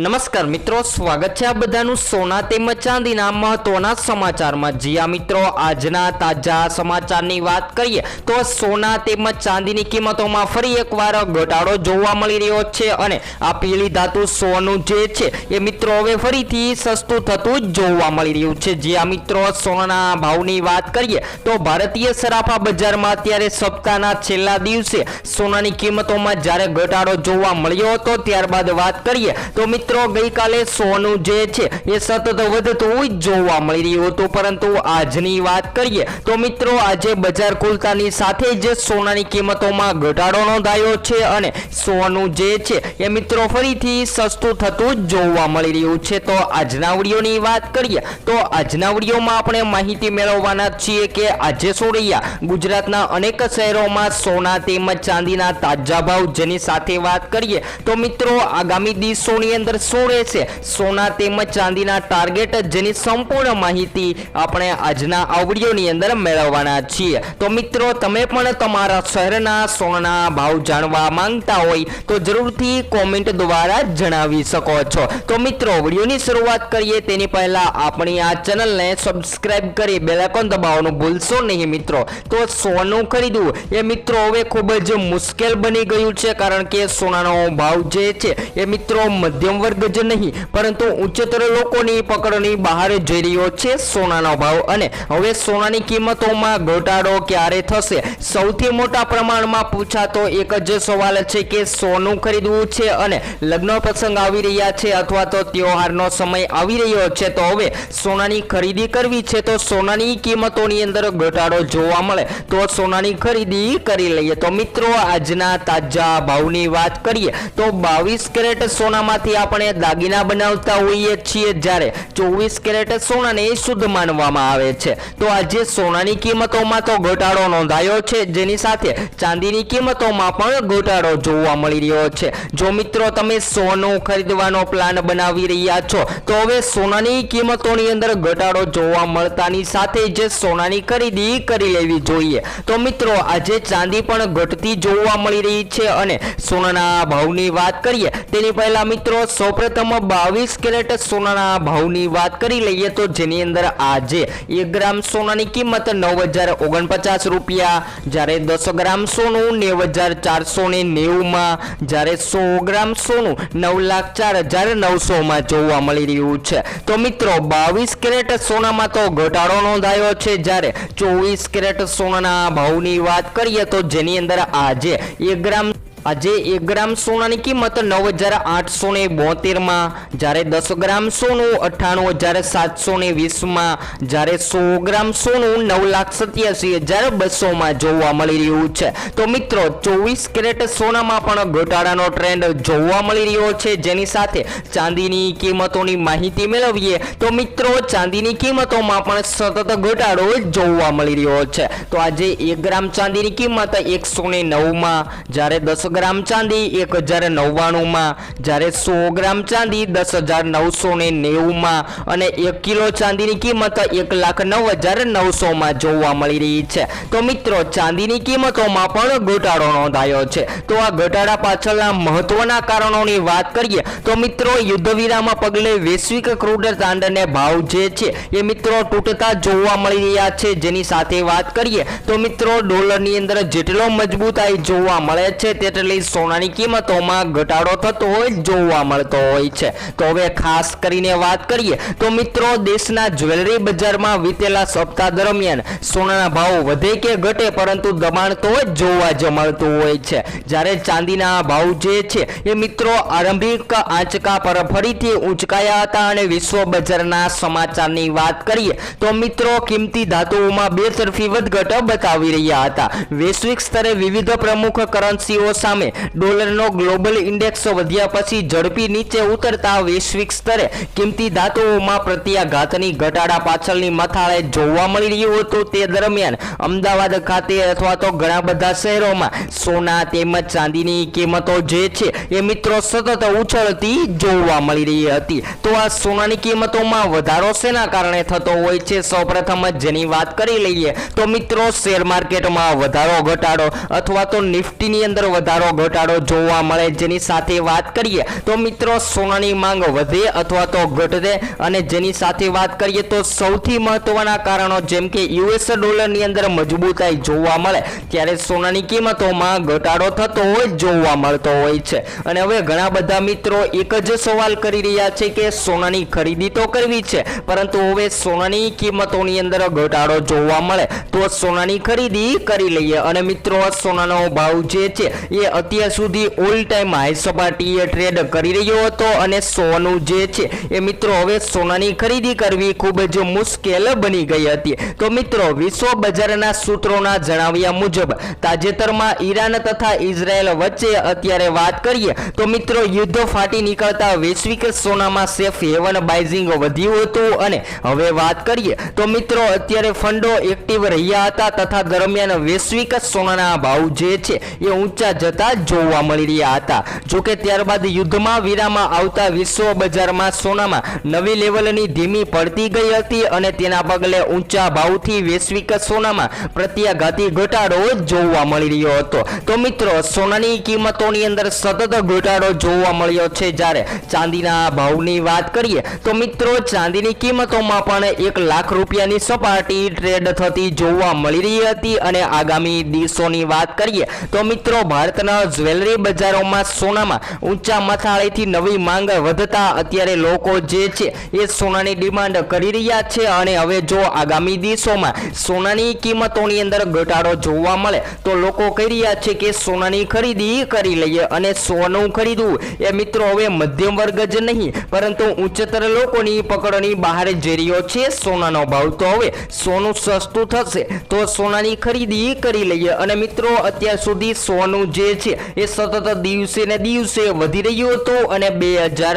નમસ્કાર મિત્રો, સ્વાગત છે આ બધાનું સોના તેમજ ચાંદીના મહત્વના સમાચારમાં. જીયા મિત્રો, આજના તાજા સમાચારની વાત કરીએ તો સોના તેમજ ચાંદીની કિંમતોમાં ફરી એકવાર ઘટાડો જોવા મળી રહ્યો છે અને આ પીળી ધાતુ સોનું જે છે એ મિત્રો હવે ફરીથી સસ્તું થતું જોવા મળી રહ્યું છે. જીયા મિત્રો સોનાના ભાવની વાત કરીએ તો ભારતીય સરાફા બજારમાં અત્યારે સપ્તાહના છેલ્લા દિવસે સોનાની કિંમતોમાં જ્યારે ઘટાડો જોવા મળ્યો હતો ત્યારબાદ વાત કરીએ તો મિત્રો ગઈકાલે સોનું જે છે, એ સતત વધતું જ જોવા મળી રહ્યું હતું. પરંતુ આજની વાત કરીએ, તો મિત્રો, આજે બજાર ખુલતાની સાથે જ સોનાની કિંમતોમાં ઘટાડો નોંધાયો છે અને સોનું જે છે, એ મિત્રો, ફરીથી સસ્તું થતું જ જોવા મળી રહ્યું છે. તો આજના વિડીયોની વાત કરીએ, તો આજના વિડીયોમાં આપણે માહિતી મેળવવાના છીએ કે આજે સોરૈયા, ગુજરાતના અનેક શહેરોમાં સોના તેમજ ચાંદીના તાજા ભાવ જેની સાથે વાત કરીએ, તો મિત્રો, આગામી દિવસોની અંદર શું રહેશે સોના તેમજ ચાંદીના ટાર્ગેટ જેની સંપૂર્ણ માહિતી આપણે આજના આ વિડીયોની અંદર મેળવવાના છીએ. તો મિત્રો, તમે પણ તમારા શહેરના સોનાના ભાવ જાણવા માંગતા હોય તો જરૂરથી કોમેન્ટ દ્વારા જણાવી શકો છો. તો મિત્રો વિડીયોની શરૂઆત કરીએ. તેની પહેલા આપણી આ ચેનલને સબસ્ક્રાઇબ કરી બેલાકોન દબાવવાનું ભૂલશો નહીં મિત્રો. તો સોનું ખરીદવું એ મિત્રો હવે ખૂબ જ મુશ્કેલ બની ગયું છે કારણ કે સોનાનો ભાવ જે છે એ મિત્રો મધ્યમ વર્ગ જ નહીં, પરંતુ ઉચ્ચતર લોકોની પકડની બહાર જઈ રહ્યો છે સોનાનો ભાવ. અને હવે સોનાની કિંમતોમાં ઘટાડો ક્યારે થશે? સૌથી મોટા પ્રમાણમાં પૂછાતો એક જ સવાલ છે કે સોનું ખરીદવું છે અને લગ્ન પ્રસંગ આવી રહ્યા છે અથવા તો તહેવારનો સમય આવી રહ્યો છે, તો હવે સોનાની ખરીદી કરવી છે તો સોનાની કિંમતોની અંદર ઘટાડો જોવા મળે. તો સોનાની ખરીદી કરી લઈએ. તો મિત્રો, આજના તાજા ભાવની વાત કરીએ. તો બાવીસ કેરેટ સોનામાંથી આપણે દાગીના બનાવતા હોઈએ છીએ જ્યારે ચોવીસ કેરેટ સોનાને શુદ્ધ માનવામાં આવે છે. તો આજે સોનાની કિંમતોમાં તો ઘટાડો નોંધાયો છે. જેની સાથે ચાંદીની કિંમતોમાં પણ ઘટાડો જોવા મળી રહ્યો છે. જો મિત્રો તમે સોનું ખરીદવાનો પ્લાન બનાવી રહ્યા છો, તો હવે સોનાની કિંમતોની અંદર ઘટાડો જોવા મળતાની સાથે જે સોનાની ખરીદી કરી લેવી જોઈએ. તો મિત્રો, આજે ચાંદી પણ ઘટતી જોવા મળી રહી છે અને સોનાના ભાવની વાત કરીએ, તેની પહેલા મિત્રો સૌપ્રથમ બાવીસ કેરેટ સોનાના ભાવની વાત કરી લઈએ તો જેની અંદર આજે એક ગ્રામ સોનાની કિંમત નવ હજાર ઓગણપચાસ રૂપિયા, જ્યારે દસ ગ્રામ સોનું નેવ હજાર ચારસો ને નેવુંમાં, જ્યારે સો ગ્રામ સોનું નવ લાખ ચાર હજાર નવસોમાં જોવા મળી રહ્યું છે. તો મિત્રો, બાવીસ કેરેટ સોનામાં તો ઘટાડો નોંધાયો છે. જ્યારે ચોવીસ કેરેટ સોનાના ભાવની વાત કરીએ તો જેની અંદર આજે એક ગ્રામ આજે એક ગ્રામ સોનાની કિંમત નવ હજાર આઠસો ને બોતેરમાં જ્યારે દસ ગ્રામ સોનું અઠ્ઠાણું હજાર સાતસો ને વીસમાં જ્યારે સો ગ્રામ સોનું નવ લાખ સત્યાસી હજાર બસોમાં જોવા મળી રહ્યું છે. તો મિત્રો, ચોવીસ કેરેટ સોનામાં પણ ઘટાડાનો ટ્રેન્ડ જોવા મળી રહ્યો છે. જેની સાથે ચાંદીની કિંમતોની માહિતી મેળવીએ, તો મિત્રો, ચાંદીની કિંમતોમાં પણ સતત ઘટાડો જોવા મળી રહ્યો છે. તો આજે એક ગ્રામ ચાંદીની કિંમત એકસો ને નવમાં જ્યારે દસ ગ્રામ ચાંદી એક હજાર નવ્વાણુંમાં, જ્યારે સો ગ્રામ ચાંદી દસ હજાર નવસો ને નેવુંમાં અને એક કિલો ચાંદીની કિંમત એક લાખ નવ હજાર નવસોમાં જોવા મળી રહી છે. તો મિત્રો, ચાંદીની કિંમતોમાં પણ ઘટાડો નોંધાયો છે. તો આ ઘટાડા પાછળના મહત્વના કારણોની વાત કરીએ, તો મિત્રો યુદ્ધવિરામાં પગલે વૈશ્વિક ક્રૂડ તાંડને ભાવ જે છે એ મિત્રો તૂટતા જોવા મળી રહ્યા છે. જેની સાથે વાત કરીએ, તો મિત્રો, ડોલરની અંદર જેટલો મજબૂતાઈ જોવા મળે છે, તેટલી સોનાની કિંમતોમાં ઘટાડો થતો હોય, જોવા મળતો હોય છે. તો હવે ખાસ કરીને વાત કરીએ, તો મિત્રો દેશના જ્વેલરી બજારમાં વીતેલા સપ્તાહ દરમિયાન સોનાના ભાવ વધે કે ઘટે પરંતુ દબાણ તો જોવા જ મળતું હોય છે. જ્યારે ચાંદીના ભાવ જે છે, એ મિત્રો આરંભિક આંચકા પર ફરીથી ઊંચકાયા હતા અને વિશ્વ બજારના સમાચારની વાત કરીએ, તો મિત્રો કિંમતી ધાતુઓમાં બેતરફી વધઘટ બતાવી રહ્યા હતા. વૈશ્વિક સ્તરે વિવિધ પ્રમુખ કરન્સીઓ સામે ડોલરનો ગ્લોબલ ઇન્ડેક્સ વધ્યા પછી ઝડપી નીચે ઉતરતા વૈશ્વિક સ્તરે કિંમતી ધાતુઓમાં પ્રત્યાઘાતની ઘટાડા પાછળની મથાળે જોવા મળી રહ્યું હતું. તે દરમિયાન અમદાવાદ ખાતે અથવા તો ઘણા બધા શહેરોમાં સોના તેમજ ચાંદીની કિંમતો જે છે એ મિત્રો સતત ઉછળતી જોવા મળી રહી હતી. તો આ સોનાની કિંમતોમાં વધારો શેના કારણે થતો હોય છે? સૌપ્રથમ જ જેની વાત કરી લઈએ તો મિત્રો શેર માર્કેટમાં વધારો, ઘટાડો અથવા તો નિફ્ટીની અંદર વધારો વધારો ઘટાડો જોવા મળે, જેની સાથે વાત કરીએ તો મિત્રો સોનાની માંગ વધે અથવા તો ઘટે અને જેની સાથે વાત કરીએ તો સૌથી મહત્વના કારણો જેમ કે યુએસ ડોલરની અંદર મજબૂતાઈ જોવા મળે, ત્યારે સોનાની કિંમતોમાં ઘટાડો થતો હોય, જોવા મળતો હોય છે. અને હવે ઘણા બધા મિત્રો એક જ સવાલ કરી રહ્યા છે કે સોનાની ખરીદી તો કરવી છે, પરંતુ હવે સોનાની કિંમતોની અંદર ઘટાડો જોવા મળે, તો સોનાની ખરીદી કરી લઈએ. અને મિત્રો, સોનાનો ભાવ જે છે એ અત્યાર સુધી ઓલ ટાઈમ હાઈ સપાટીએ ટ્રેડ કરી રહ્યો હતો અને સોનું જે છે એ મિત્રો હવે સોનાની ખરીદી કરવી ખૂબ જ મુશ્કેલ બની ગઈ હતી. તો મિત્રો, વિશ્વ બજારના સૂત્રોના જણાવ્યા મુજબ, તાજેતરમાં ઈરાન તથા ઇઝરાયલ વચ્ચે અત્યારે વાત કરીએ, તો મિત્રો, યુદ્ધ ફાટી નીકળતા વૈશ્વિક સોનામાં સેફ હેવન બાઇઝિંગ વધ્યું હતું અને હવે વાત કરીએ, તો મિત્રો, અત્યારે ફંડો એક્ટિવ રહ્યા હતા તથા દરમિયાન વૈશ્વિક સોનાના ભાવ જે છે એ ઊંચા જતા જોવા મળી રહ્યા હતા. જોકે ત્યારબાદ યુદ્ધમાં વિરામાં આવતા વિશ્વ બજારમાં સોનામાં નવી લેવલની ધીમી પડતી ગઈ હતી અને તેના પગલે ઊંચા ભાવથી વૈશ્વિક સોનામાં પ્રત્યાઘાતી ઘટાડો જોવા મળી રહ્યો હતો. તો મિત્રો, સોનાની કિંમતોની અંદર સતત ઘટાડો જોવા મળ્યો છે. જ્યારે ચાંદીના ભાવની વાત કરીએ, તો મિત્રો, ચાંદીની કિંમતોમાં પણ એક લાખ રૂપિયાની સપાટી ટ્રેડ થતી જોવા મળી રહી હતી. અને આગામી દિવસોની વાત કરીએ, તો મિત્રો, ભારતના જ્વેલરી બજારોમાં સોનામાં ઊંચા મથાળેથી નવી માંગ વધતા અત્યારે લોકો જે છે એ સોનાની ડિમાન્ડ કરી રહ્યા છે અને હવે જો આગામી દિવસોમાં સોનાની કિંમતોની અંદર ઘટાડો જોવા મળે તો લોકો કહી રહ્યા છે કે સોનાની ખરીદી કરી લઈએ અને સોનું ખરીદવું એ મિત્રો હવે મધ્યમ વર્ગ જ નહીં, પરંતુ ઉચ્ચતર લોકોની પકડની બહાર જઈ રહ્યો છે સોનાનો ભાવ. તો હવે સોનું સસ્તું થશે તો સોનાની ખરીદી કરી લઈએ અને મિત્રો અત્યાર સુધી સોનું જે છે. એ સતત દિવસે ને દિવસે વધી રહ્યું હતું અને બે હજાર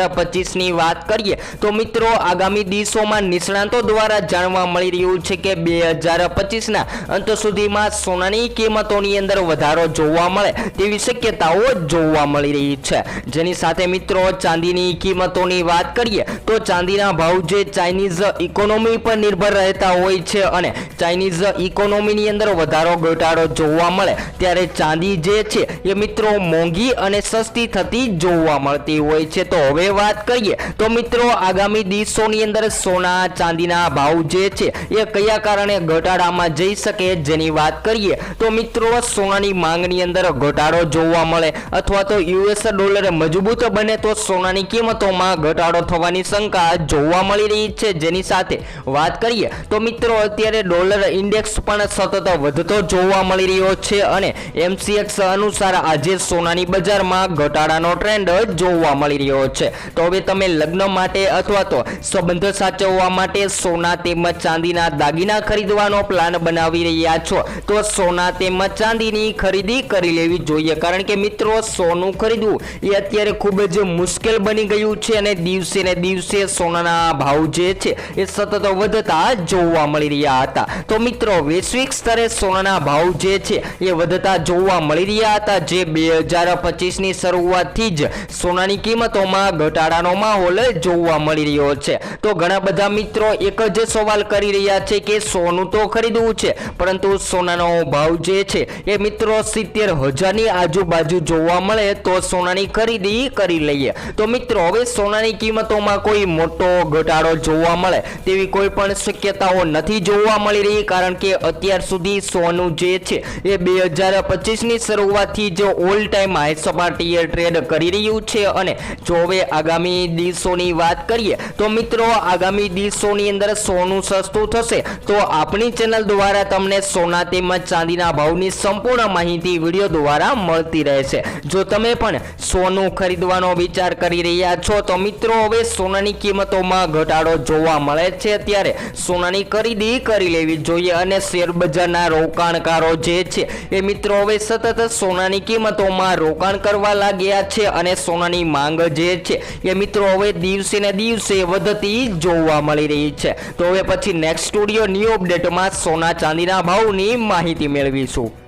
વાત કરીએ તો મિત્રો, આગામી દિવસોમાં નિષ્ણાંતો દ્વારા જાણવા મળી રહ્યું છે કે બે હજાર અંત સુધીમાં સોનાની કિંમતોની અંદર વધારો જોવા મળે તેવી શક્યતાઓ જોવા મળી રહી છે. જેની સાથે મિત્રો, ચાંદીની કિંમતોની વાત કરીએ તો ચાંદીના ભાવ જે ચાઇનીઝ ઇકોનોમી પર નિર્ભર રહેતા હોય છે અને ચાઇનીઝ ઇકોનોમીની અંદર વધારો ઘટાડો જોવા મળે, ત્યારે ચાંદી જે છે એ મિત્રો મોંઘી અને સસ્તી થતી જોવા મળતી હોય છે. તો હવે વાત કરીએ, તો મિત્રો આગામી દિવસોની અંદર સોના, ચાંદીના ભાવ જે છે, એ કયા કારણે ઘટાડામાં જઈ શકે જેની વાત કરીએ, તો મિત્રો સોનાની માંગની અંદર ઘટાડો જોવા મળે અથવા તો યુએસ ડોલર મજબૂત બને તો સોનાની કિંમતોમાં ઘટાડો થવાની શંકા જોવા મળી રહી છે. જેની સાથે વાત કરીએ, તો મિત્રો અત્યારે ડોલર ઇન્ડેક્સ પણ સતત વધતો જોવા મળી રહ્યો છે અને એમસીએક્સ અનુસાર આજે સોનાની બજારમાં ઘટાડાનો ટ્રેન્ડ જોવા મળી રહ્યો છે. તો હવે તમે લગ્ન માટે અથવા તો સંબંધ સાચવવા માટે સોના તેમજ ચાંદીના દાગીના ખરીદવાનો પ્લાન બનાવી રહ્યા છો. તો સોના તેમજ ચાંદીની ખરીદી કરી લેવી જોઈએ. કારણ કે મિત્રો, સોનું ખરીદવું એ અત્યારે ખૂબ જ મુશ્કેલ બની ગયું છે અને દિવસે ને દિવસે સોનાના ભાવ જે છે એ સતત વધતા જોવા મળી રહ્યા હતા. તો મિત્રો, વૈશ્વિક સ્તરે સોનાના ભાવ જે છે એ વધતા જોવા મળી રહ્યા હતા. જે બે હજાર પચીસની શરૂઆતથી જ સોનાની કિંમતોમાં ઘટાડાનો માહોલ જોવા મળી રહ્યો છે. તો ઘણા બધા મિત્રો એક જ સવાલ કરી રહ્યા છે કે સોનું તો ખરીદવું છે, પરંતુ સોનાનો ભાવ જે છે એ મિત્રો સિત્તેર હજારની આજુબાજુ જોવા મળે તો સોનાની ખરીદી કરી લઈએ. તો મિત્રો, હવે સોનાની કિંમતોમાં કોઈ મોટો ઘટાડો જોવા મળે તેવી કોઈ પણ શક્યતાઓ નથી જોવા મળી રહી, કારણ કે અત્યાર સુધી સોનું જે છે એ બે હજાર પચીસની શરૂઆતથી જ ઓલ ટાઈમ હાઈ ટીયર ટ્રેડ કરી રહ્યું છે અને જો હવે આગામી દિવસોની વાત કરીએ તો મિત્રો આગામી દિવસોની અંદર સોનું સસ્તું થશે. તો આપણી ચેનલ દ્વારા તમને સોના તેમજ ચાંદીના ભાવની સંપૂર્ણ માહિતી વીડિયો દ્વારા મળતી રહેશે. જો તમે પણ સોનું ખરીદવાનો વિચાર કરી રહ્યા છો, તો મિત્રો હવે સોનાની કિંમતોમાં ઘટાડો જોવા મળે છે. ત્યારે સોનાની ખરીદી કરી લેવી જોઈએ અને શેર બજારના રોકાણકારો જે છે, એ મિત્રો હવે સતત સોનાની કિંમતોમાં રોકાણ કરવા લાગ્યા છે અને સોનાની માંગ જે છે એ મિત્રો હવે દિવસે ને દિવસે વધતી જોવા મળી રહી છે. તો હવે પછી નેક્સ્ટ સ્ટુડિયો ન્યૂ અપડેટમાં સોના ચાંદીના ભાવની માહિતી મેળવીશું.